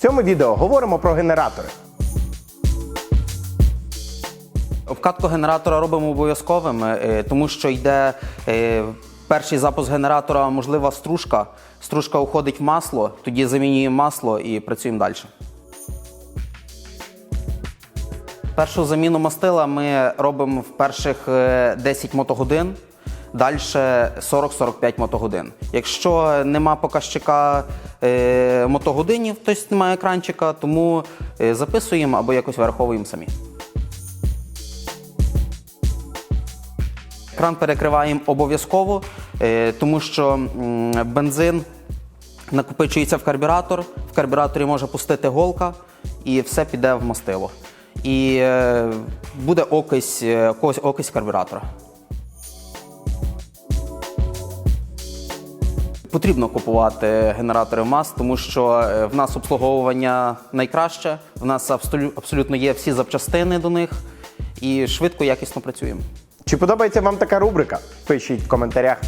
Цьому відео говоримо про генератори. Обкатку генератора робимо обов'язковим, е, тому що йде е, перший запуск генератора, можлива стружка. Стружка уходить в масло, тоді замінюємо масло і працюємо далі. Першу заміну мастила ми робимо в перших е, 10 мотогодин, далі 40-45 мотогодин. Якщо нема показчика е, мотогодинів, тобто немає екранчика, тому е, записуємо або якось вираховуємо самі. Кран перекриваємо обов'язково, е, тому що бензин накопичується в карбюратор, в карбюраторі може пустити голка і все піде в мастило. І е, буде окись, окись карбюратора. Потрібно купувати генератори МАЗ, тому що е, в нас обслуговування найкраще, в нас абсолю- абсолютно є всі запчастини до них і швидко, якісно працюємо. Чи подобається вам така рубрика? Пишіть в коментарях.